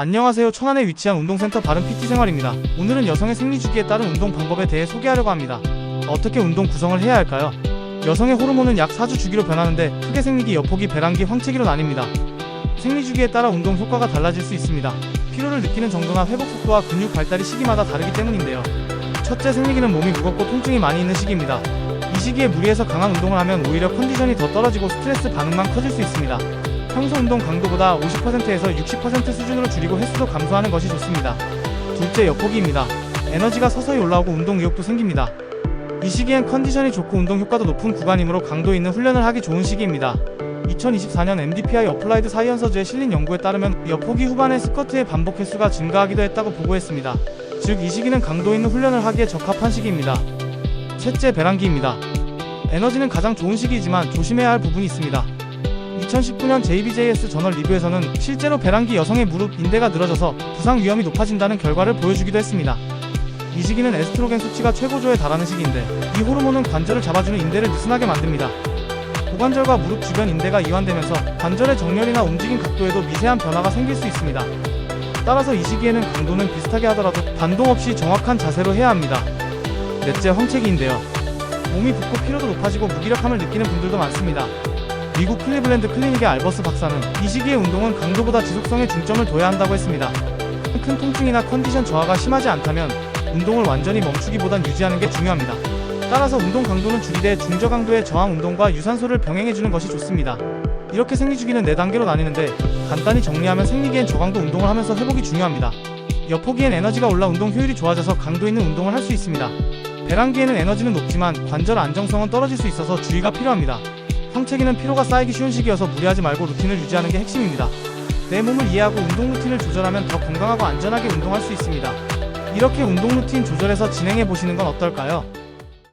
안녕하세요. 천안에 위치한 운동센터 바른 PT 생활입니다. 오늘은 여성의 생리 주기에 따른 운동 방법에 대해 소개하려고 합니다. 어떻게 운동 구성을 해야 할까요? 여성의 호르몬은 약 4주 주기로 변하는데 크게 생리기, 여포기, 배란기, 황체기로 나뉩니다. 생리 주기에 따라 운동 효과가 달라질 수 있습니다. 피로를 느끼는 정도나 회복 속도와 근육 발달이 시기마다 다르기 때문인데요. 첫째 생리기는 몸이 무겁고 통증이 많이 있는 시기입니다. 이 시기에 무리해서 강한 운동을 하면 오히려 컨디션이 더 떨어지고 스트레스 반응만 커질 수 있습니다. 평소 운동 강도보다 50%에서 60% 수준으로 줄이고 횟수도 감소하는 것이 좋습니다. 둘째 여포기입니다. 에너지가 서서히 올라오고 운동 의욕도 생깁니다. 이 시기엔 컨디션이 좋고 운동 효과도 높은 구간이므로 강도 있는 훈련을 하기 좋은 시기입니다. 2024년 MDPI 어플라이드 사이언서즈에 실린 연구에 따르면 여포기 후반에 스쿼트의 반복 횟수가 증가하기도 했다고 보고했습니다. 즉 이 시기는 강도 있는 훈련을 하기에 적합한 시기입니다. 셋째 배란기입니다. 에너지는 가장 좋은 시기이지만 조심해야 할 부분이 있습니다. 2019년 JBJS 저널 리뷰에서는 실제로 배란기 여성의 무릎 인대가 늘어져서 부상 위험이 높아진다는 결과를 보여주기도 했습니다. 이 시기는 에스트로겐 수치가 최고조에 달하는 시기인데 이 호르몬은 관절을 잡아주는 인대를 느슨하게 만듭니다. 고관절과 무릎 주변 인대가 이완되면서 관절의 정렬이나 움직임 각도에도 미세한 변화가 생길 수 있습니다. 따라서 이 시기에는 강도는 비슷하게 하더라도 반동 없이 정확한 자세로 해야 합니다. 넷째 황체기인데요. 몸이 붓고 피로도 높아지고 무기력함을 느끼는 분들도 많습니다. 미국 클리블랜드 클리닉의 알버스 박사는 이 시기의 운동은 강도보다 지속성에 중점을 둬야 한다고 했습니다. 큰 통증이나 컨디션 저하가 심하지 않다면 운동을 완전히 멈추기보단 유지하는 게 중요합니다. 따라서 운동 강도는 줄이되 중저 강도의 저항 운동과 유산소를 병행해주는 것이 좋습니다. 이렇게 생리 주기는 4단계로 나뉘는데 간단히 정리하면 생리기엔 저강도 운동을 하면서 회복이 중요합니다. 여포기엔 에너지가 올라 운동 효율이 좋아져서 강도 있는 운동을 할 수 있습니다. 배란기에는 에너지는 높지만 관절 안정성은 떨어질 수 있어서 주의가 필요합니다. 황체기는 피로가 쌓이기 쉬운 시기여서 무리하지 말고 루틴을 유지하는 게 핵심입니다. 내 몸을 이해하고 운동 루틴을 조절하면 더 건강하고 안전하게 운동할 수 있습니다. 이렇게 운동 루틴 조절해서 진행해 보시는 건 어떨까요?